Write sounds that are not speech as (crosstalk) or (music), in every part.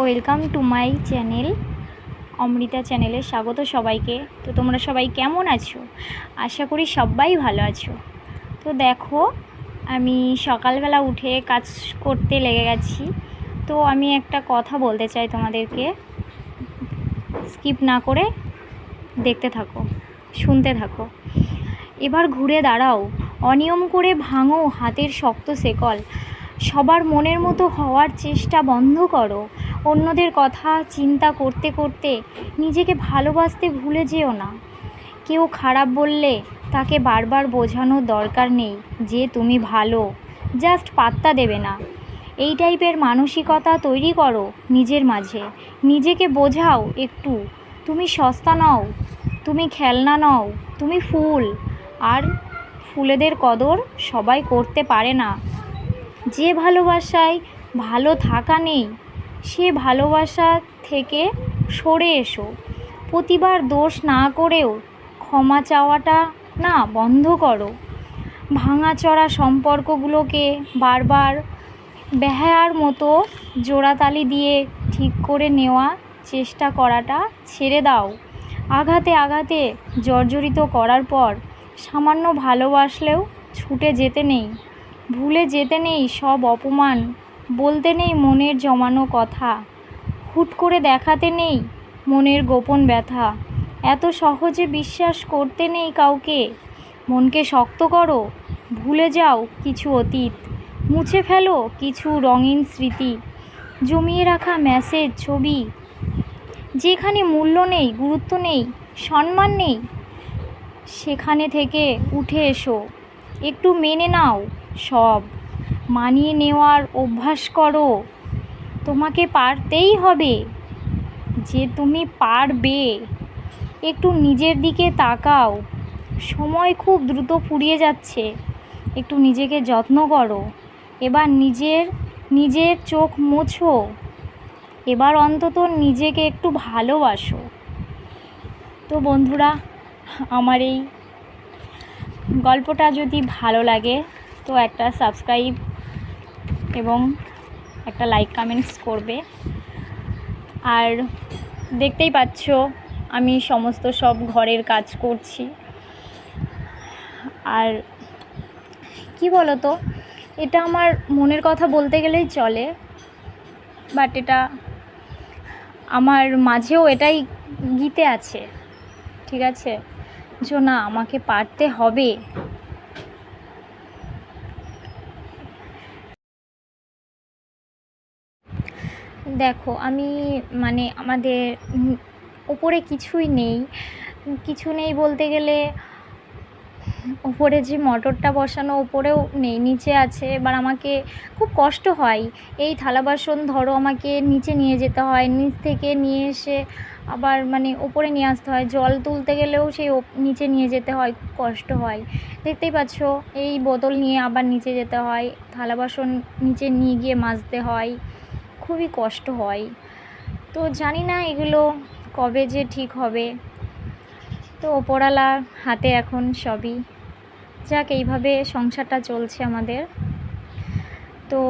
Welcome to my channel Amrita চ্যানেলে স্বাগত সবাইকে। তো তোমরা সবাই কেমন আছো? আশা করি সবাই ভালো আছো। তো দেখো, আমি সকালবেলা উঠে কাজ করতে লেগে গেছি। তো আমি একটা কথা বলতে চাই তোমাদেরকে। স্কিপ না করে দেখতে থাকো, শুনতে থাকো। এবার ঘুরে দাঁড়াও। অনিয়ম করে ভাঙো হাতের শক্ত শেকল। সবার মনের মতো হওয়ার চেষ্টা বন্ধ করো। অন্যদের কথা চিন্তা করতে করতে নিজেকে ভালোবাসতে ভুলে যেও না। কেউ খারাপ বললে তাকে বারবার বোঝানোর দরকার নেই যে তুমি ভালো জাস্ট পাত্তা দেবে না। এই টাইপের মানসিকতা তৈরি করো নিজের মাঝে। নিজেকে বোঝাও একটু। তুমি সস্তা নও, তুমি খেলনা নও, তুমি ফুল। আর ফুলেদের কদর সবাই করতে পারে না। যে ভালোবাসায় ভালো থাকা নেই সে ভালোবাসা থেকে সরে এসো। প্রতিবার দোষ না করেও ক্ষমা চাওয়াটা না বন্ধ করো। ভাঙাচড়া সম্পর্কগুলোকে বারবার বেহায়ার মতো জোড়াতালি দিয়ে ঠিক করে নেওয়া চেষ্টা করাটা ছেড়ে দাও। আঘাতে আঘাতে জর্জরিত করার পর সামান্য ভালোবাসলেও ছুটে যেতে নেই। ভুলে যেতে নেই সব অপমান বলতে নেই মনের জমানো কথা। হুট করে দেখাতে নেই মনের গোপন ব্যথা। এত সহজে বিশ্বাস করতে নেই কাউকে। মনকে শক্ত করো, ভুলে যাও কিছু অতীত। মুছে ফেলো কিছু রঙিন স্মৃতি। জমিয়ে রাখা মেসেজ ছবি। যেখানে মূল্য নেই, গুরুত্ব নেই, সম্মান নেই, সেখানে থেকে উঠে এসো। একটু মেনে নাও সব। মানিয়ে নেওয়ার অভ্যাস করো। তোমাকে পারতেই হবে যে তুমি পারবে। একটু নিজের দিকে তাকাও। সময় খুব দ্রুত ফুরিয়ে যাচ্ছে। একটু নিজেকে যত্ন করো। এবার নিজের নিজের চোখ মোছো। এবার অন্তত নিজেকে একটু ভালোবাসো। তো বন্ধুরা, আমার এই গল্পটা যদি ভালো লাগে, তো একটা সাবস্ক্রাইব এবং একটা লাইক কমেন্টস করবে। আর দেখতেই পাচ্ছ, আমি সমস্ত সব ঘরের কাজ করছি। আর কি বলো তো এটা আমার মনের কথা বলতে গেলেই চলে বাট এটা আমার মাঝেও এটাই গীতে আছে, ঠিক আছে? যে না, আমাকে পারতে হবে। দেখো, আমি মানে আমাদের ওপরে কিছুই নেই। কিছু নেই বলতে গেলে, ওপরে যে মোটরটা বসানো ওপরেও নেই, নিচে আছে। এবার আমাকে খুব কষ্ট হয়। এই থালা বাসন ধরো আমাকে নিচে নিয়ে যেতে হয়, নিচ থেকে নিয়ে এসে আবার মানে ওপরে নিয়ে আসতে হয়। জল তুলতে গেলেও সেই নিচে নিয়ে যেতে হয়, খুব কষ্ট হয়। দেখতেই পাচ্ছ, এই বোতল নিয়ে আবার নিচে যেতে হয়, থালা বাসন নিচে নিয়ে গিয়ে মাজতে হয়। খুবই কষ্ট হয়। তো জানি না এগুলো কবে যে ঠিক হবে। তো ওপরওয়ালা হাতে এখন সবই। যাক, এইভাবে সংসারটা চলছে আমাদের। তো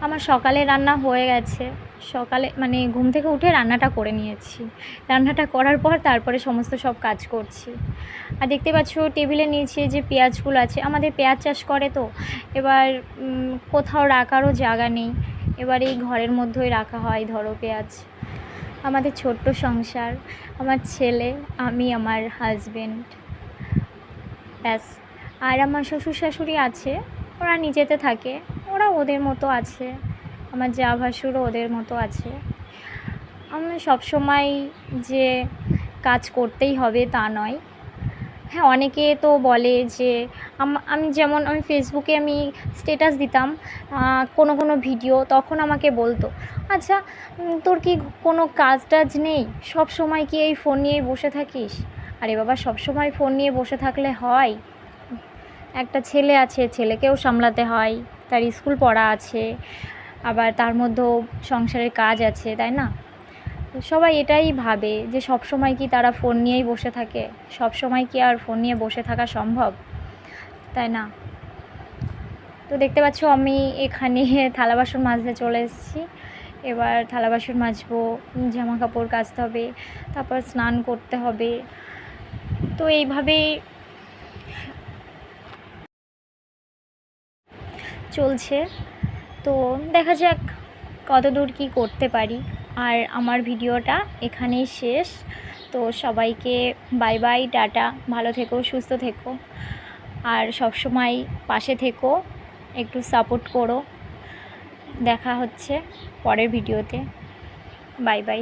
আমার সকালে রান্না হয়ে গেছে। সকালে মানে ঘুম থেকে উঠে রান্নাটা করে নিয়েছি। রান্নাটা করার পর তারপরে সমস্ত সব কাজ করছি। আর দেখতে পাচ্ছ, টেবিলে নিচে যে পেঁয়াজগুলো আছে। আমাদের পেঁয়াজ চাষ করে তো। এবার কোথাও রাখারও জায়গা নেই। এবার এই ঘরের মধ্যেই রাখা হয়। ধরো পেঁয়াজ, আমাদের ছোট্ট সংসার, আমার ছেলে, আমি, আমার হাজবেন্ড ব্যাস। আর আমার শ্বশুর শাশুড়ি আছে, ওরা নিজেতে থাকে, ওরা ওদের মতো আছে, আমার যা ভাসুরও ওদের মতো আছে। আমি সবসময় যে কাজ করতেই হবে তা নয়। হ্যাঁ অনেকে তো বলে যে আম- যেমন আমি ফেসবুকে আমি স্টেটাস দিতাম কোনো কোনো ভিডিও তখন আমাকে বলতো আচ্ছা তোর কি কোনো কাজ টাজ নেই? সব সময় কি এই ফোন নিয়ে বসে থাকিস? আরে বাবা, সব সময় ফোন নিয়ে বসে থাকলে হয়। একটা ছেলে আছে, ছেলেকেও সামলাতে হয়, তার স্কুল পড়া আছে, আবার তার মধ্যেও সংসারের কাজ আছে, তাই না? সবাই এটাই ভাবে যে সব সময় কি তারা ফোন নিয়েই বসে থাকে? সব সময় কি আর ফোন নিয়ে বসে থাকা সম্ভব? তাই না? তো দেখতে পাচ্ছ আমি এখানে (laughs) থালা বাসন মাজতে চলে এসেছি। এবার থালা বাসন মাজবো, জামা কাপড় কাচতে হবে, তারপর স্নান করতে হবে। তো এইভাবেই চলছে। তো দেখা যাক কত দূর কী করতে পারি। আর আমার ভিডিওটা এখানেই শেষ। তো সবাইকে বাই বাই টাটা। ভালো থেকো, সুস্থ থেকো। আর সবসময় পাশে থেকো, একটু সাপোর্ট করো। দেখা হচ্ছে পরের ভিডিওতে। Bye bye